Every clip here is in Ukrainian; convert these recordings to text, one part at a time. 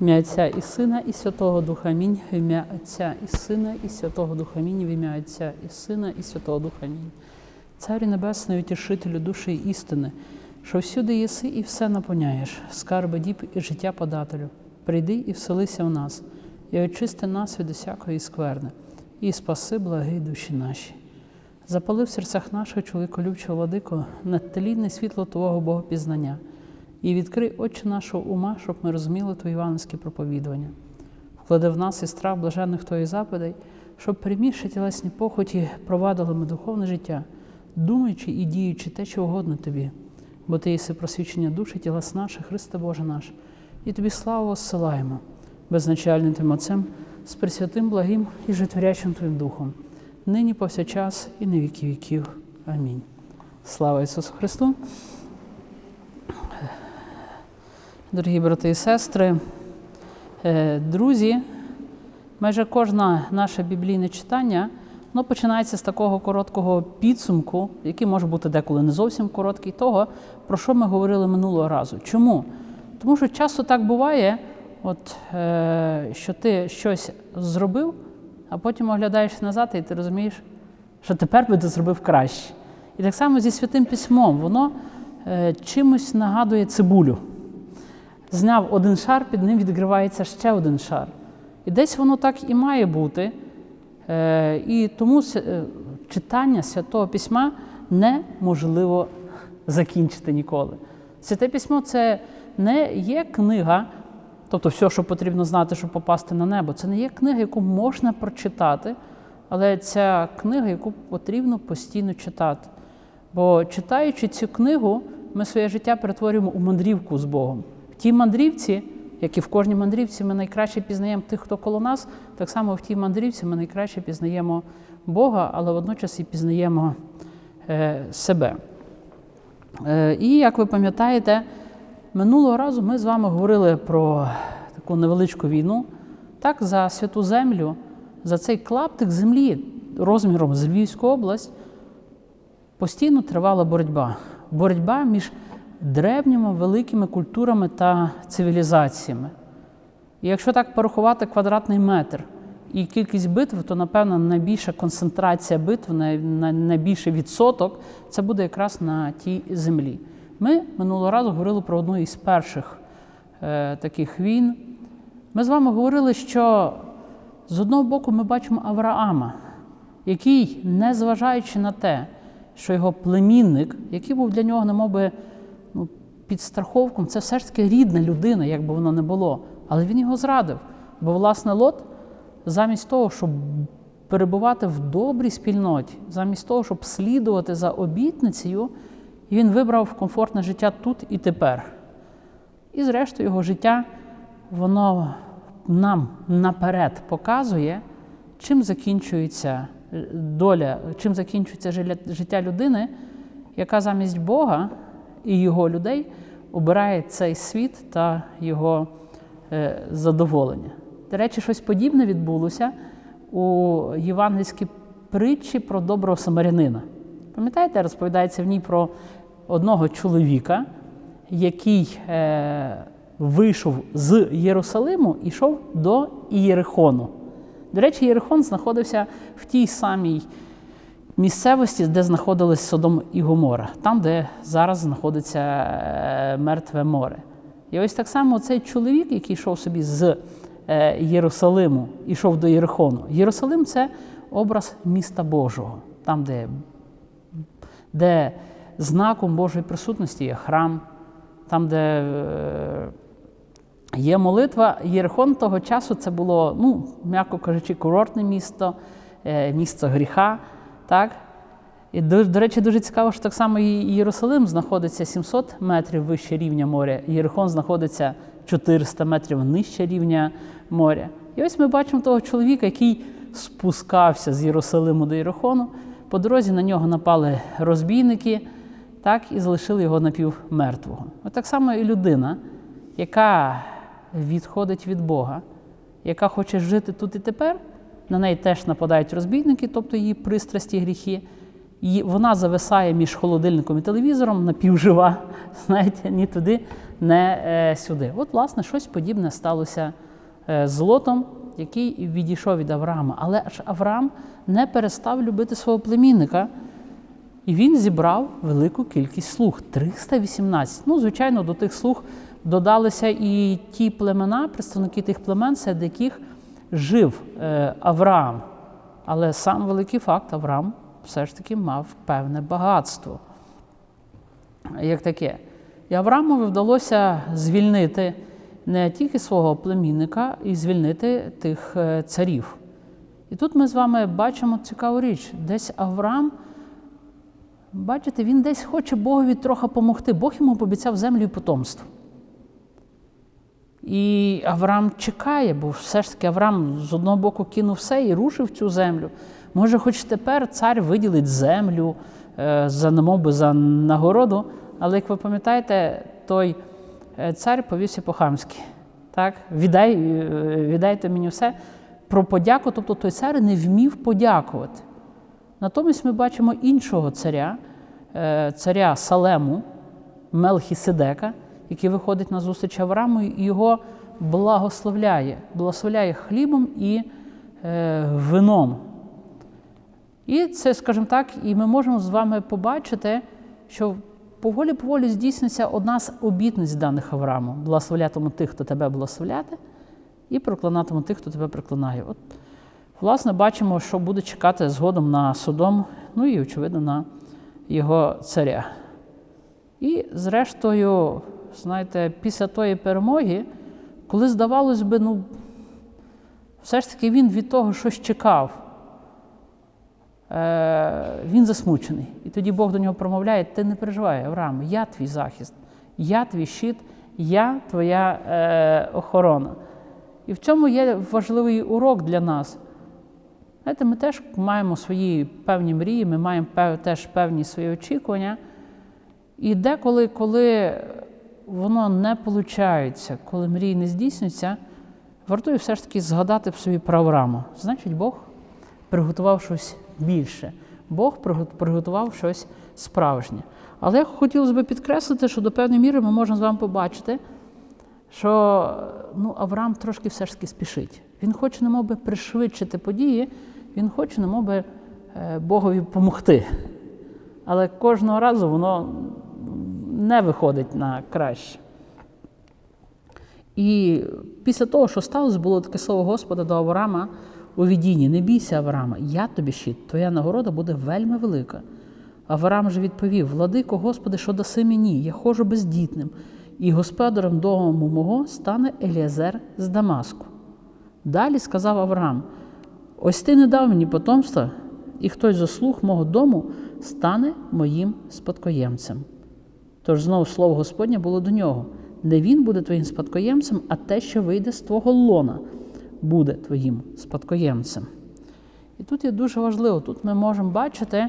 Ім'я Отця і Сина, і Святого Духа Амінь. Ім'я Отця і Сина, і Святого Духа Амінь. В ім'я Отця і Сина, і Святого Духа Амінь. Царю Небесний, утішителю душі істини, що всюди єси і все наповняєш, скарби діб і життя подателю. Прийди і вселися в нас, і очисти нас від усякої скверни, і спаси благі душі наші. Запали в серцях нашого чоловіколюбчого владико надтелінне світло Твого Богопізнання і відкрий очі нашого ума, щоб ми розуміли Твої іванські проповідування. Вклади в нас і страх блаженних Твоїх заповідей, щоб примірши тілесні похоті провадили ми духовне життя, думаючи і діючи те, що угодно Тобі, бо Ти єси просвічення душі тілес наших, Христе Боже наш, і Тобі славу осилаємо, безначальним Твим Отцем, з пресвятим благим і житворячим Твоїм Духом, нині повсякчас і на віки віків. Амінь. Слава Ісусу Христу! Дорогі брати і сестри, е, друзі, майже кожне наше біблійне читання воно починається з такого короткого підсумку, який може бути деколи не зовсім короткий, того, про що ми говорили минулого разу. Чому? Тому що часто так буває, от, е, що ти щось зробив, а потім оглядаєш назад, і ти розумієш, що тепер би ти зробив краще. І так само зі святим письмом, воно е, чимось нагадує цибулю зняв один шар, під ним відкривається ще один шар. І десь воно так і має бути. Е, І тому е, читання Святого Письма неможливо закінчити ніколи. Святе письмо це не є книга, тобто все, що потрібно знати, щоб попасти на небо. Це не є книга, яку можна прочитати, але ця книга, яку потрібно постійно читати. Бо читаючи цю книгу, ми своє життя перетворюємо у мандрівку з Богом. В тій мандрівці, як і в кожній мандрівці, ми найкраще пізнаємо тих, хто коло нас, так само в тій мандрівці ми найкраще пізнаємо Бога, але водночас і пізнаємо е, себе. Е, і як ви пам'ятаєте, минулого разу ми з вами говорили про таку невеличку війну, так, за святу землю, за цей клаптик землі розміром з Львівську область постійно тривала боротьба. Боротьба між древніми великими культурами та цивілізаціями. І якщо так порахувати квадратний метр і кількість битв, то, напевно, найбільша концентрація битв, найбільший відсоток це буде якраз на тій землі. Ми минулого разу говорили про одну із перших е, таких війн. Ми з вами говорили, що з одного боку ми бачимо Авраама, який, незважаючи на те, що його племінник, який був для нього, немов би, під страховком, це все ж таки рідна людина, як би воно не було. Але він його зрадив. Бо, власне, Лот, замість того, щоб перебувати в добрій спільноті, замість того, щоб слідувати за обітницею, він вибрав комфортне життя тут і тепер. І, зрештою, його життя, воно нам наперед показує, чим закінчується доля, чим закінчується життя людини, яка замість Бога і його людей обирає цей світ та його е, задоволення. До речі, щось подібне відбулося у євангельській притчі про доброго самарянина. Пам'ятаєте, розповідається в ній про одного чоловіка, який е, вийшов з Єрусалиму і йшов до Ієрихону. До речі, Єрихон знаходився в тій самій місцевості, де знаходились Содом і Гомора, там, де зараз знаходиться Мертве море. І ось так само цей чоловік, який йшов собі з Єрусалиму, йшов до Єрихону. Єрусалим це образ міста Божого, там, де, де знаком Божої присутності є храм, там, де Є молитва. Єрихон того часу це було, ну, м'яко кажучи, курортне місто, місто гріха. Так? І, до, до речі, дуже цікаво, що так само і Єрусалим знаходиться 700 метрів вище рівня моря, Єрихон знаходиться 400 метрів нижче рівня моря. І ось ми бачимо того чоловіка, який спускався з Єрусалиму до Єрихону. По дорозі на нього напали розбійники, так, і залишили його напівмертвого. От так само і людина, яка відходить від Бога, яка хоче жити тут і тепер, на неї теж нападають розбійники, тобто її пристрасті, гріхи. І вона зависає між холодильником і телевізором напівжива, знаєте, ні туди, не е, сюди. От, власне, щось подібне сталося е, з Лотом, який відійшов від Авраама. Але ж Авраам не перестав любити свого племінника. І він зібрав велику кількість слуг 318. Ну, звичайно, до тих слуг додалися і ті племена, представники тих племен, серед яких жив е, Авраам. Але сам великий факт Авраам все ж таки мав певне багатство. Як таке. І Авраамові вдалося звільнити не тільки свого племінника, і звільнити тих е, царів. І тут ми з вами бачимо цікаву річ. Десь Авраам, бачите, він десь хоче Богові трохи допомогти. Бог йому пообіцяв землю і потомство. І Авраам чекає, бо все ж таки Авраам з одного боку кинув все і рушив цю землю. Може, хоч тепер цар виділить землю е, за намовби за нагороду, але як ви пам'ятаєте, той е, цар повівся по-хамськи. Так? Віддай, е, віддайте мені все. Про подяку, тобто той цар не вмів подякувати. Натомість ми бачимо іншого царя, царя Салему, Мелхіседека, який виходить на зустріч Аврааму і його благословляє, благословляє хлібом і е, вином. І це, скажімо так, і ми можемо з вами побачити, що поволі поволі здійсниться одна з обітниць даних Аврааму благословлятиму тих, хто тебе благословляти, і проклинатиму тих, хто тебе проклинає. От, власне, бачимо, що буде чекати згодом на Содом, ну і, очевидно, на його царя. І, зрештою, знаєте, після тої перемоги, коли здавалось би, ну, все ж таки він від того щось чекав. Е, він засмучений. І тоді Бог до нього промовляє: ти не переживай, Авраам, я твій захист, я твій щит, я твоя е, охорона. І в цьому є важливий урок для нас. Знаєте, Ми теж маємо свої певні мрії, ми маємо теж певні свої очікування. І деколи, коли воно не виходить, коли мрії не здійснюються, вартує все ж таки згадати в собі про Авраама. Значить, Бог приготував щось більше. Бог приготував щось справжнє. Але хотілося б підкреслити, що до певної міри ми можемо з вами побачити, що ну, Авраам трошки все ж таки спішить. Він хоче, немов би, пришвидшити події, він хоче, немов би, Богові допомогти. Але кожного разу воно не виходить на краще. І після того, що сталося, було таке слово Господа до Авраама у відінні: Не бійся, Авраама, я тобі щит, твоя нагорода буде вельми велика. Авраам же відповів: Владико, Господи, що даси мені? Я ходжу бездітним, і господарем дому мого стане Еліазер з Дамаску. Далі сказав Авраам: Ось ти не дав мені потомства, і хтось з слуг мого дому стане моїм спадкоємцем. Тож знову слово Господнє було до нього: не він буде твоїм спадкоємцем, а те, що вийде з твого лона, буде твоїм спадкоємцем. І тут є дуже важливо, тут ми можемо бачити,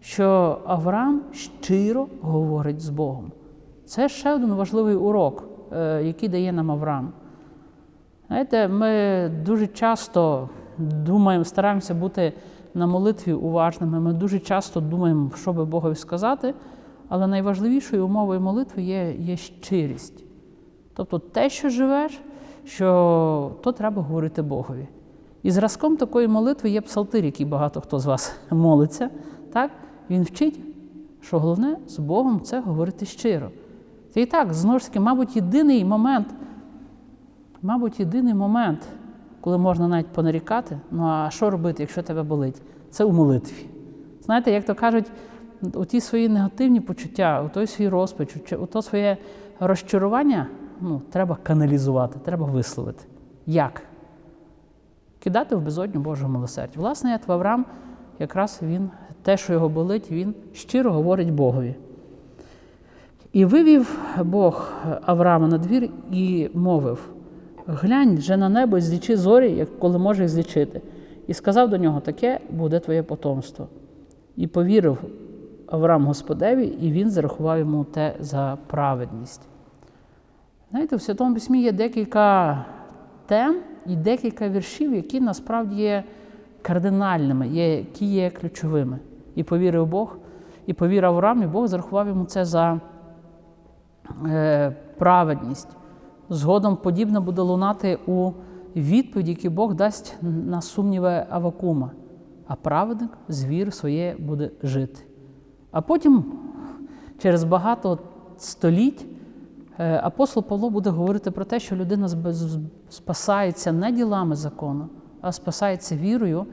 що Авраам щиро говорить з Богом. Це ще один важливий урок, який дає нам Авраам. Знаєте, ми дуже часто думаємо, стараємося бути на молитві уважними. Ми дуже часто думаємо, що би Богові сказати, але найважливішою умовою молитви є, є щирість. Тобто те, що живеш, що то треба говорити Богові. І зразком такої молитви є псалтир, який багато хто з вас молиться. Так? Він вчить, що головне з Богом це говорити щиро. Це і так, знову ж таки, мабуть, єдиний момент, мабуть, єдиний момент, коли можна навіть понарікати, ну а що робити, якщо тебе болить? Це у молитві. Знаєте, як то кажуть, у ті свої негативні почуття, у той свій розпач, у то своє розчарування ну, треба каналізувати, треба висловити. Як? Кидати в безодню Божого милосердя. Власне, як Авраам, якраз він, те, що його болить, він щиро говорить Богові. І вивів Бог Авраама на двір і мовив: глянь же на небо злічи зорі, як коли може їх злічити. І сказав до нього: таке буде твоє потомство. І повірив Авраам Господеві, і він зарахував йому те за праведність. Знаєте, в Святому Письмі є декілька тем і декілька віршів, які насправді є кардинальними, які є ключовими. і повірив Бог, і повірив Авраам, і Бог зарахував йому це за е, праведність. Згодом подібне буде лунати у відповіді, які Бог дасть на сумніви Авакума. А праведник звір своє буде жити. А потім, через багато століть, е, апостол Павло буде говорити про те, що людина спасається не ділами закону, а спасається вірою,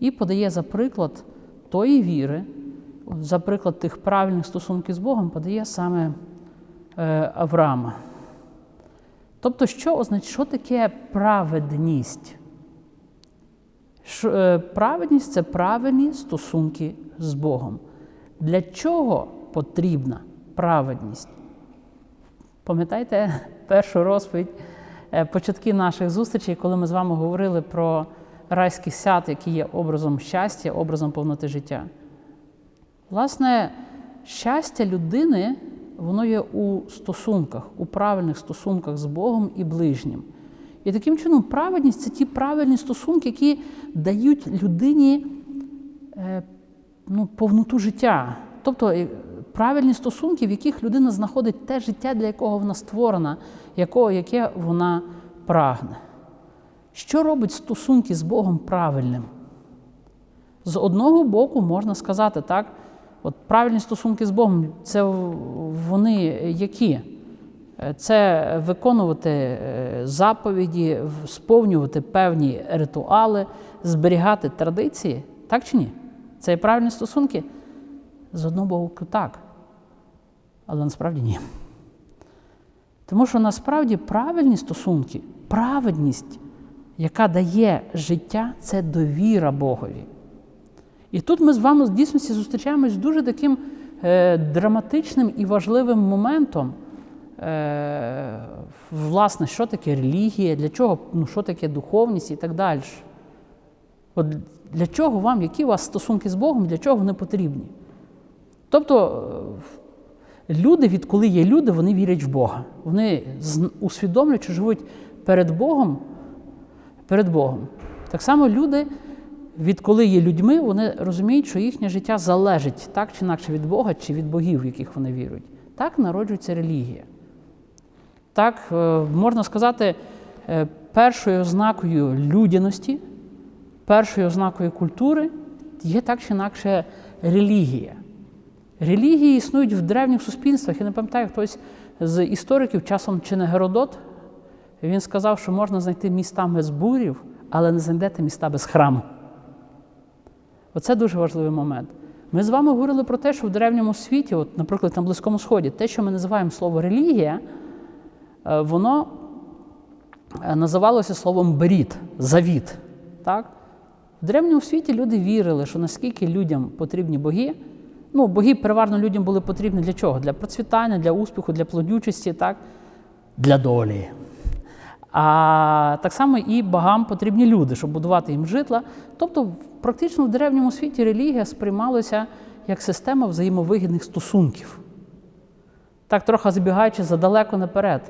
і подає за приклад тої віри, за приклад тих правильних стосунків з Богом, подає саме е, Авраама. Тобто, що означає, що таке праведність? Е, праведність це правильні стосунки з Богом. Для чого потрібна праведність? Пам'ятаєте першу розповідь, е, початки наших зустрічей, коли ми з вами говорили про райський сад, який є образом щастя, образом повноти життя? Власне, щастя людини, воно є у стосунках, у правильних стосунках з Богом і ближнім. І таким чином, праведність це ті правильні стосунки, які дають людині е, ну, повноту життя. Тобто е, правильні стосунки, в яких людина знаходить те життя, для якого вона створена, якого, яке вона прагне. Що робить стосунки з Богом правильним? З одного боку можна сказати, так, от правильні стосунки з Богом це вони які? Е, Це виконувати е, заповіді, сповнювати певні ритуали, зберігати традиції, так чи ні? Це є правильні стосунки? З одного боку, так. Але насправді ні. Тому що насправді правильні стосунки, праведність, яка дає життя, це довіра Богові. І тут ми з вами в дійсності зустрічаємось з дуже таким е, драматичним і важливим моментом. Е, власне, що таке релігія, для чого, ну, що таке духовність і так далі. От для чого вам, які у вас стосунки з Богом, для чого вони потрібні? Тобто е, люди, відколи є люди, вони вірять в Бога. Вони усвідомлюють, що живуть перед Богом, перед Богом. Так само люди, відколи є людьми, вони розуміють, що їхнє життя залежить так чи інакше від Бога чи від богів, в яких вони вірують. Так народжується релігія. Так, е, можна сказати, е, першою ознакою людяності, першою ознакою культури є так чи інакше релігія. Релігії існують в древніх суспільствах. Я не пам'ятаю, хтось з істориків, часом чи не Геродот, він сказав, що можна знайти міста без бурів, але не знайдете міста без храму. Оце дуже важливий момент. Ми з вами говорили про те, що в древньому світі, от, наприклад, на Близькому Сході, те, що ми називаємо слово релігія, е, воно е, називалося словом беріт, завіт. Так? В древньому світі люди вірили, що наскільки людям потрібні боги, ну, боги переважно людям були потрібні для чого? Для процвітання, для успіху, для плодючості, так? для долі. А так само і богам потрібні люди, щоб будувати їм житла. Тобто, практично в древньому світі релігія сприймалася як система взаємовигідних стосунків. Так, трохи забігаючи задалеко наперед.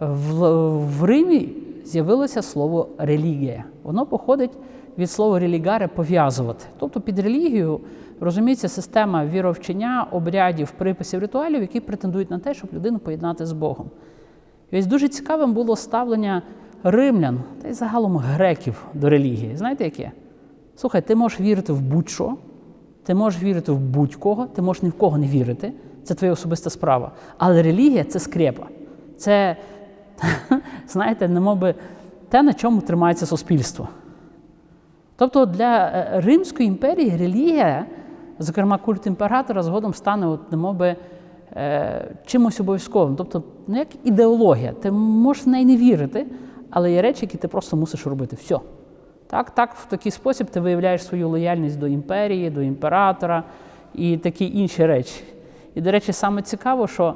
В, в Римі з'явилося слово релігія. Воно походить від слова релігаре пов'язувати. Тобто під релігією розуміється система віровчення, обрядів, приписів, ритуалів, які претендують на те, щоб людину поєднати з Богом. І ось дуже цікавим було ставлення римлян та й загалом греків до релігії. Знаєте яке? Слухай, ти можеш вірити в будь-що, ти можеш вірити в будь-кого, ти можеш ні в кого не вірити. Це твоя особиста справа. Але релігія це скрепа. Це, знаєте, немоби те, на чому тримається суспільство. Тобто для е, Римської імперії релігія, зокрема культ імператора, згодом стане от, немоби е, чимось обов'язковим. Тобто, ну, як ідеологія. Ти можеш в неї не вірити, але є речі, які ти просто мусиш робити. Все. Так, так, в такий спосіб ти виявляєш свою лояльність до імперії, до імператора і такі інші речі. І, до речі, саме цікаво, що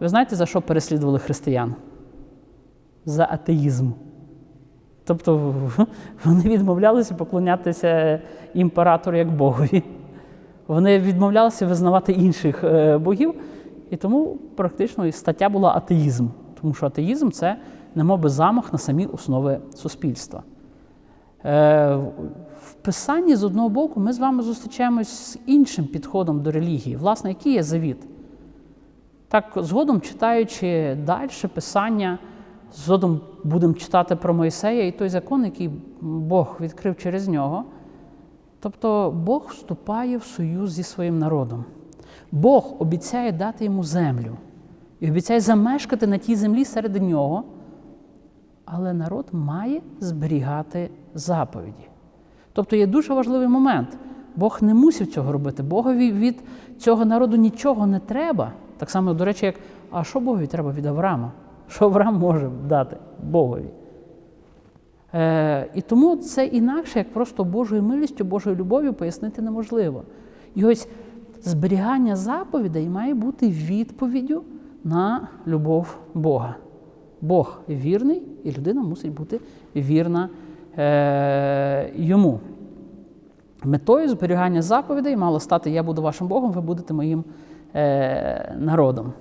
ви знаєте, за що переслідували християн? За атеїзм. Тобто вони відмовлялися поклонятися імператору як Богові. Вони відмовлялися визнавати інших е, богів, і тому практично і стаття була атеїзм. Тому що атеїзм це немов би замах на самі основи суспільства. Е, В Писанні з одного боку ми з вами зустрічаємось з іншим підходом до релігії. Власне, який є завіт? Так, згодом читаючи далі писання, згодом будемо читати про Мойсея і той закон, який Бог відкрив через нього. Тобто Бог вступає в союз зі своїм народом. Бог обіцяє дати йому землю і обіцяє замешкати на тій землі серед нього. Але народ має зберігати заповіді. Тобто є дуже важливий момент. Бог не мусив цього робити. Богові від цього народу нічого не треба. Так само, до речі, як а що Богові треба від Авраама? Що Авраам може дати Богові? Е, І тому це інакше, як просто Божою милістю, Божою любов'ю пояснити неможливо. І ось зберігання заповідей має бути відповіддю на любов Бога. Бог вірний, і людина мусить бути вірна е, йому. Метою зберігання заповідей мало стати Я буду вашим Богом, ви будете моїм е, народом.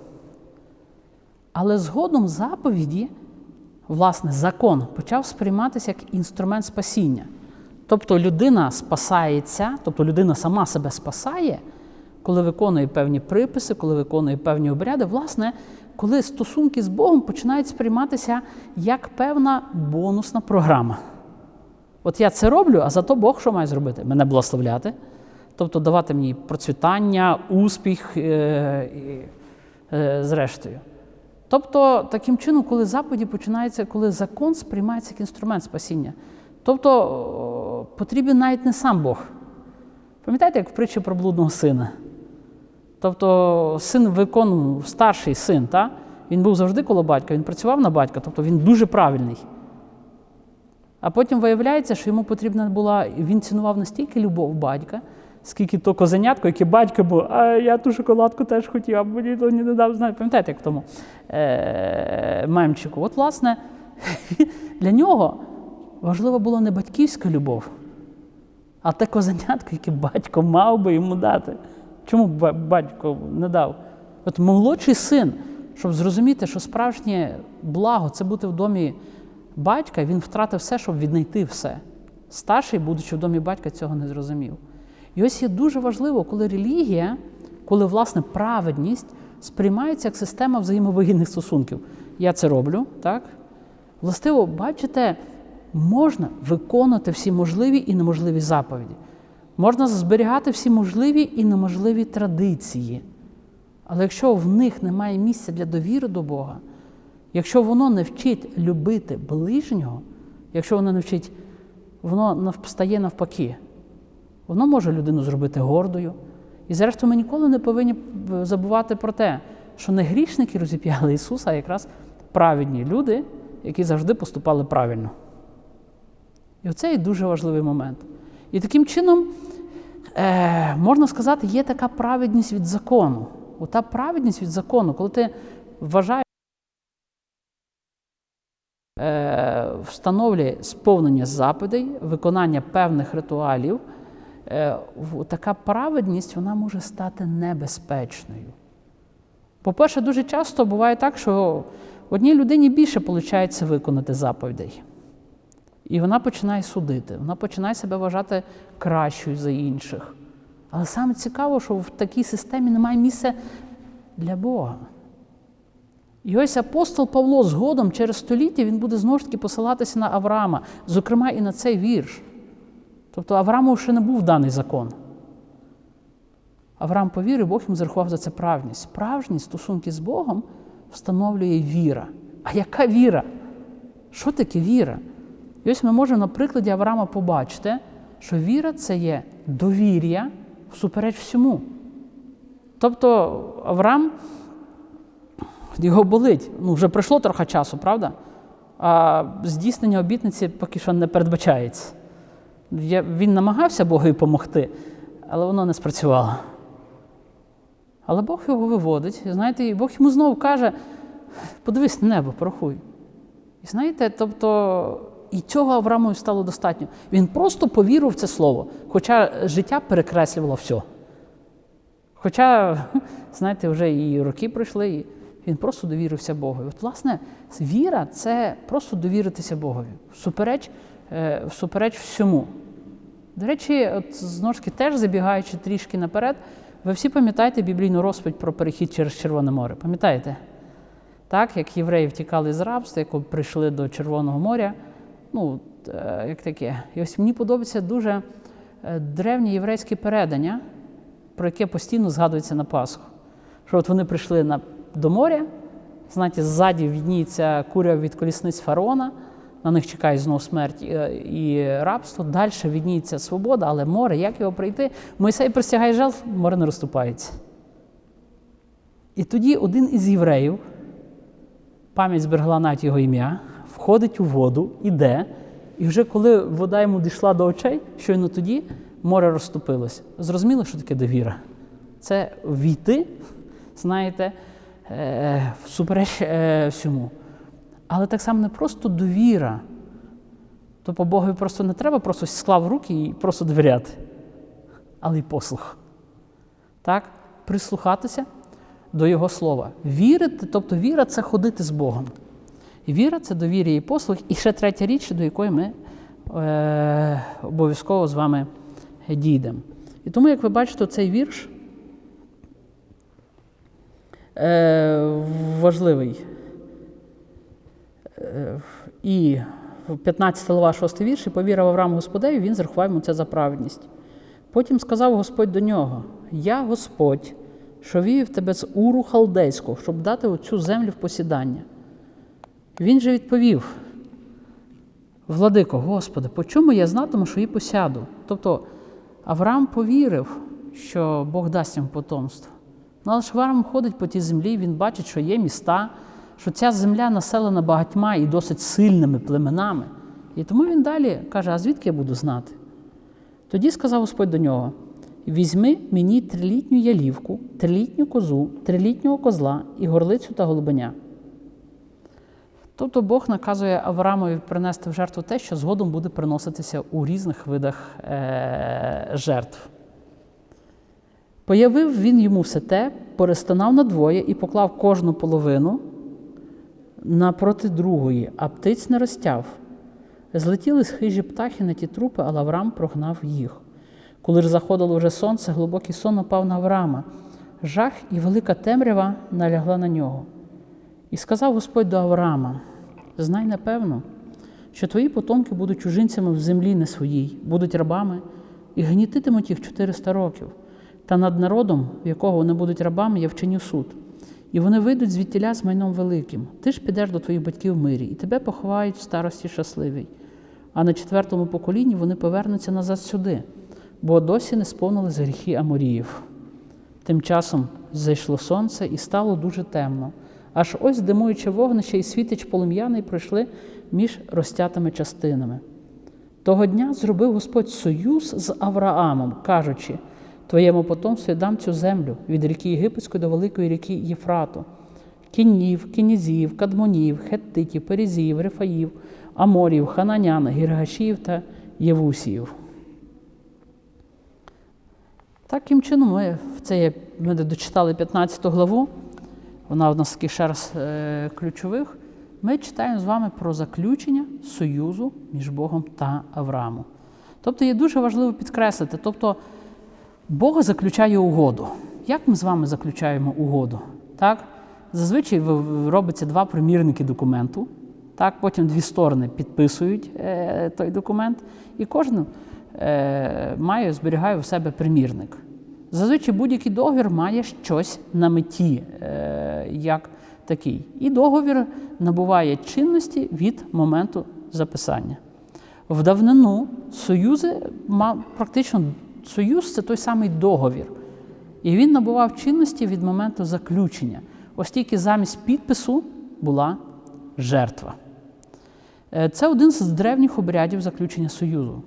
Але згодом заповіді, власне, закон почав сприйматися як інструмент спасіння. Тобто людина спасається, тобто людина сама себе спасає, коли виконує певні приписи, коли виконує певні обряди, власне, коли стосунки з Богом починають сприйматися як певна бонусна програма. От я це роблю, а зато Бог що має зробити? Мене благословляти, тобто давати мені процвітання, успіх е, е, зрештою. Тобто, таким чином, коли заповіді починаються, коли закон сприймається як інструмент спасіння. Тобто потрібен навіть не сам Бог. Пам'ятаєте, як в притчі про блудного сина? Тобто син виконував, старший син, та? він був завжди коло батька, він працював на батька, тобто він дуже правильний. А потім виявляється, що йому потрібна була, він цінував настільки любов батька, скільки то козенятко, яке батько був, а я ту шоколадку теж хотів, а мені то не дав. Знаю, пам'ятаєте, як тому е- мемчику. От, власне, для нього важлива була не батьківська любов, а те козенятко, яке батько мав би йому дати. Чому батько не дав? От молодший син, щоб зрозуміти, що справжнє благо це бути в домі батька, він втратив все, щоб віднайти все. Старший, будучи в домі батька, цього не зрозумів. І ось є дуже важливо, коли релігія, коли власне праведність сприймається як система взаємовигідних стосунків. Я це роблю, так? Властиво, бачите, можна виконувати всі можливі і неможливі заповіді. Можна зберігати всі можливі і неможливі традиції. Але якщо в них немає місця для довіри до Бога, якщо воно не вчить любити ближнього, якщо воно не вчить, воно стає навпаки, воно може людину зробити гордою. І зрештою, ми ніколи не повинні забувати про те, що не грішники розіп'яли Ісуса, а якраз праведні люди, які завжди поступали правильно. І оце є дуже важливий момент. І таким чином, е, можна сказати, є така праведність від закону. Ота праведність від закону, коли ти вважаєш, е, встановлює сповнення заповідей, виконання певних ритуалів, е, така праведність вона може стати небезпечною. По-перше, дуже часто буває так, що одній людині більше виходить виконати заповідей. І вона починає судити, вона починає себе вважати кращою за інших. Але саме цікаво, що в такій системі немає місця для Бога. І ось апостол Павло згодом через століття він буде знову ж таки посилатися на Авраама, зокрема і на цей вірш. Тобто Аврааму ще не був даний закон. Авраам повірив, Бог йому зарахував за це правність. Справжні стосунки з Богом встановлює віра. А яка віра? Що таке віра? І ось ми можемо на прикладі Авраама побачити, що віра це є довір'я всупереч всьому. Тобто Авраам, його болить. Ну, вже пройшло трохи часу, правда? А здійснення обітниці поки що не передбачається. Він намагався Богу допомогти, але воно не спрацювало. Але Бог його виводить, і знаєте, і Бог йому знову каже: подивись на небо, порахуй. І знаєте, тобто. І цього Авраамові стало достатньо. Він просто повірив в це слово, хоча життя перекреслювало все. Хоча, знаєте, вже і роки пройшли, і він просто довірився Богові. От, власне, віра це просто довіритися Богові. Всупереч е, всупереч всьому. До речі, от знову ж таки, теж забігаючи трішки наперед, ви всі пам'ятаєте біблійну розповідь про перехід через Червоне море? Пам'ятаєте? Так, як євреї втікали з рабства, як прийшли до Червоного моря. Ну, е, як таке. І ось мені подобається дуже е, древнє єврейське передання, про яке постійно згадується на Пасху. Що от вони прийшли на, до моря, знаєте, ззаді відніється куря від колісниць фараона, на них чекає знову смерть е, і рабство. Далі відніється свобода, але море, як його пройти? Мойсей простягає жал, море не розступається. І тоді один із євреїв, пам'ять зберегла навіть його ім'я, входить у воду, іде, і вже коли вода йому дійшла до очей, щойно тоді море розступилось. Зрозуміло, що таке довіра? Це війти, знаєте, е, всупереч е, всьому. Але так само не просто довіра. Тобто Богові просто не треба просто склав руки і просто довіряти, але й послух. Так? Прислухатися до Його слова. Вірити, тобто віра це ходити з Богом. І віра це довір'я і послух. І ще третя річ, до якої ми е, обов'язково з вами дійдемо. І тому, як ви бачите, цей вірш е, важливий. І 15 глава 6 вірш, і повірив Авраам Господеві, він зрахував йому це за праведність. Потім сказав Господь до нього: Я Господь, що вівів тебе з Уру Халдейського, щоб дати оцю землю в посідання. Він же відповів: Владико, Господи, по чому я знатиму, що її посяду? Тобто Авраам повірив, що Бог дасть йому потомство. Ну, але ж Авраам ходить по тій землі, він бачить, що є міста, що ця земля населена багатьма і досить сильними племенами. І тому він далі каже: А звідки я буду знати? Тоді сказав Господь до нього: візьми мені трилітню ялівку, трилітню козу, трилітнього козла і горлицю та голубеня. Тобто Бог наказує Авраамові принести в жертву те, що згодом буде приноситися у різних видах е- жертв. Появив він йому все те, перестанав надвоє і поклав кожну половину напроти другої, а птиць не розтяв. Злетіли з хижі птахи на ті трупи, але Авраам прогнав їх. Коли ж заходило вже сонце, глибокий сон напав на Авраама. Жах і велика темрява налягла на нього. І сказав Господь до Авраама: Знай напевно, що твої потомки будуть чужинцями в землі не своїй, будуть рабами і гнітитимуть їх 400 років. Та над народом, в якого вони будуть рабами, я вчиню суд. І вони вийдуть звідтіля з майном великим. Ти ж підеш до твоїх батьків в мирі, і тебе поховають в старості щасливій. А на четвертому поколінні вони повернуться назад сюди, бо досі не сповнились гріхи Аморіїв. Тим часом зайшло сонце і стало дуже темно. Аж ось димуюче вогнище і світич полум'яний пройшли між розтятими частинами. Того дня зробив Господь союз з Авраамом, кажучи: Твоєму потомстві дам цю землю від ріки Єгипетської до великої ріки Єфрату, кінів, кінізів, кадмонів, хеттитів, перезів, рефаїв, аморів, хананян, гіргашів та євусіїв. Таким чином, ми це ми дочитали 15 главу, вона в нас таких ще раз е, ключових. Ми читаємо з вами про заключення союзу між Богом та Авраамом. Тобто є дуже важливо підкреслити. тобто Бог заключає угоду. Як ми з вами заключаємо угоду? Так? Зазвичай робиться два примірники документу, так? потім дві сторони підписують е, той документ, і кожен е, має, зберігає у себе примірник. Зазвичай будь-який договір має щось на меті, е, як такий. І договір набуває чинності від моменту записання. В давнину союзи практично Союз це той самий договір. І він набував чинності від моменту заключення, ось тільки замість підпису була жертва. Е, це один з древніх обрядів заключення Союзу.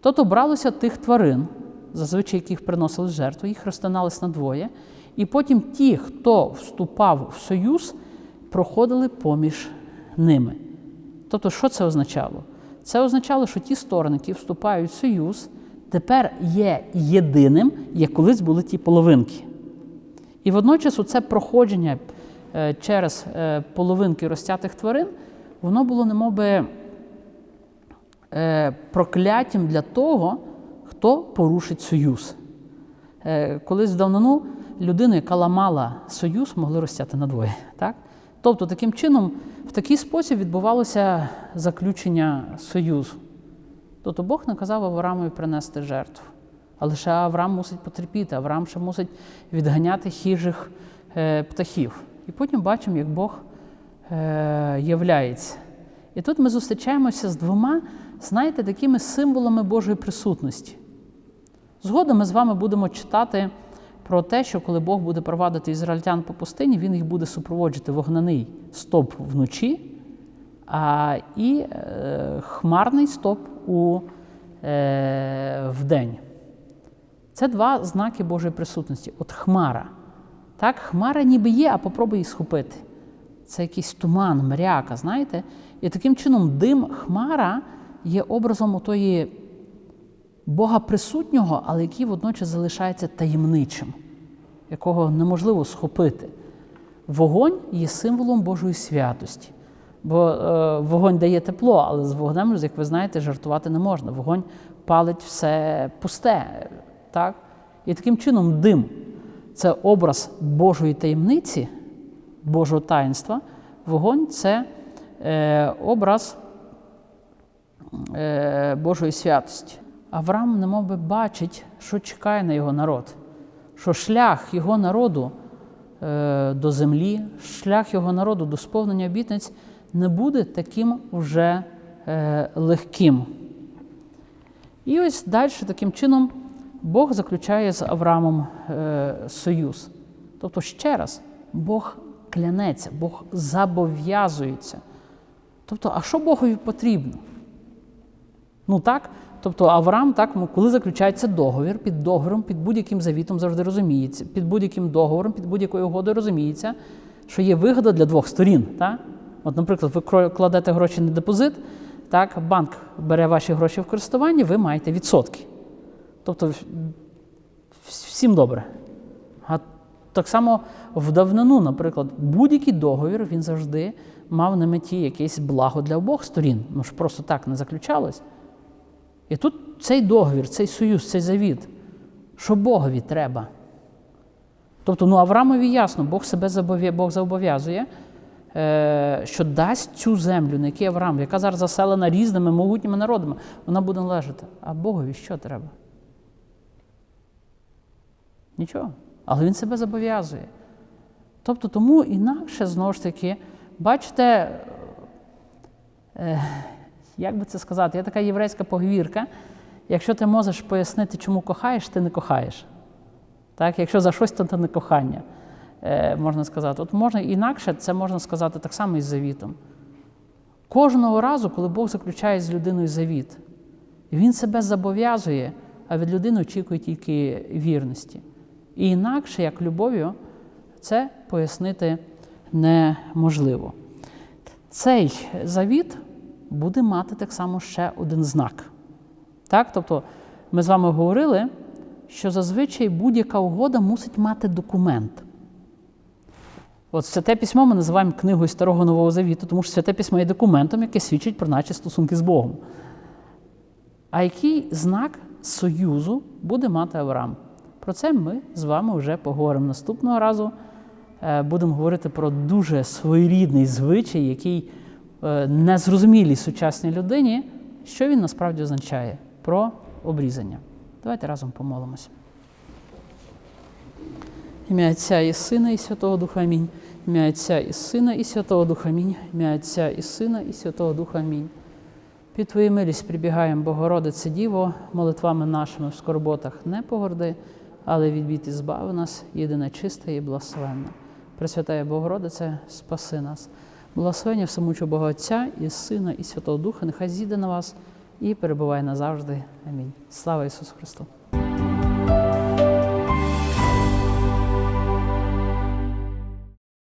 Тобто бралося тих тварин, зазвичай яких приносили жертву, їх розтиналися на двоє, і потім ті, хто вступав в союз, проходили поміж ними. Тобто, що це означало? Це означало, що ті сторони, які вступають в союз, тепер є єдиним, як колись були ті половинки. І водночас це проходження е, через е, половинки розтятих тварин, воно було немовби е, прокляттям для того, хто порушить союз. Колись давнину людину, яка ламала союз, могли розтяти надвоє. Так? Тобто, таким чином, в такий спосіб відбувалося заключення союзу. Тобто Бог наказав Авраамові принести жертву. А лише Авраам мусить потерпіти, Авраам ще мусить відганяти хижих е, птахів. І потім бачимо, як Бог е, являється. І тут ми зустрічаємося з двома, знаєте, такими символами Божої присутності. Згодом ми з вами будемо читати про те, що коли Бог буде провадити ізраїльтян по пустині, він їх буде супроводжувати вогняний стоп вночі, а і е, хмарний стоп у, е, вдень. Це два знаки Божої присутності. От хмара. Так, хмара ніби є, а попробуй її схопити. Це якийсь туман, мряка, знаєте? І таким чином дим хмара є образом отої Бога присутнього, але який водночас залишається таємничим, якого неможливо схопити. Вогонь є символом Божої святості. Бо е, вогонь дає тепло, але з вогнем, як ви знаєте, жартувати не можна. Вогонь палить все пусте. Так? І таким чином дим це образ Божої таємниці, Божого таїнства. Вогонь це е, образ е, Божої святості. Авраам немов би бачить, що чекає на його народ, що шлях його народу е, до землі, шлях його народу до сповнення обітниць не буде таким вже е, легким. І ось далі таким чином Бог заключає з Авраамом е, союз. Тобто, ще раз, Бог клянеться, Бог зобов'язується. Тобто, а що Богові потрібно? Ну так, тобто Авраам, так, коли заключається договір, під договором, під будь-яким завітом завжди розуміється, під будь-яким договором, під будь-якою угодою розуміється, що є вигода для двох сторін. Так? От, наприклад, ви кладете гроші на депозит, так, банк бере ваші гроші в користування, ви маєте відсотки. Тобто всім добре. А так само в давнину, наприклад, будь-який договір він завжди мав на меті якесь благо для обох сторін. Ну ж просто так не заключалось. І тут цей договір, цей союз, цей завіт, що Богові треба. Тобто, ну Авраамові ясно, Бог себе зобов'язує, Бог зобов'язує, що дасть цю землю, на якій Авраам, яка зараз заселена різними могутніми народами, вона буде належати. А Богові що треба? Нічого. Але він себе зобов'язує. Тобто, тому інакше, знову ж таки, бачите, е, як би це сказати, є така єврейська поговірка. Якщо ти можеш пояснити, чому кохаєш, ти не кохаєш. Так? Якщо за щось, то це не кохання, е, можна сказати. От можна інакше це можна сказати так само і з завітом. Кожного разу, коли Бог заключає з людиною завіт, він себе зобов'язує, а від людини очікує тільки вірності. І інакше, як любов'ю, це пояснити неможливо. Цей завіт буде мати так само ще один знак. Так? Тобто, ми з вами говорили, що зазвичай будь-яка угода мусить мати документ. От Святе письмо ми називаємо книгою Старого Нового Завіту, тому що святе письмо є документом, який свідчить про наші стосунки з Богом. А який знак союзу буде мати Авраам? Про це ми з вами вже поговоримо наступного разу. Будемо говорити про дуже своєрідний звичай, який незрозумілій сучасній людині, що він насправді означає про обрізання. Давайте разом помолимося. Ім'я Отця і Сина, і Святого Духа Амінь. Ім'я Отця і Сина, і Святого Духа Амінь. Ім'я Отця і Сина, і Святого Духа Амінь. Під Твою милість прибігаємо, Богородице Діво, молитвами нашими в скорботах не погорди, але від і збави нас, єдина чиста і благословенна. Пресвятая Богородице, спаси нас. Благословення всемучого Бога Отця і Сина, і Святого Духа, нехай зійде на вас і перебуває назавжди. Амінь. Слава Ісусу Христу!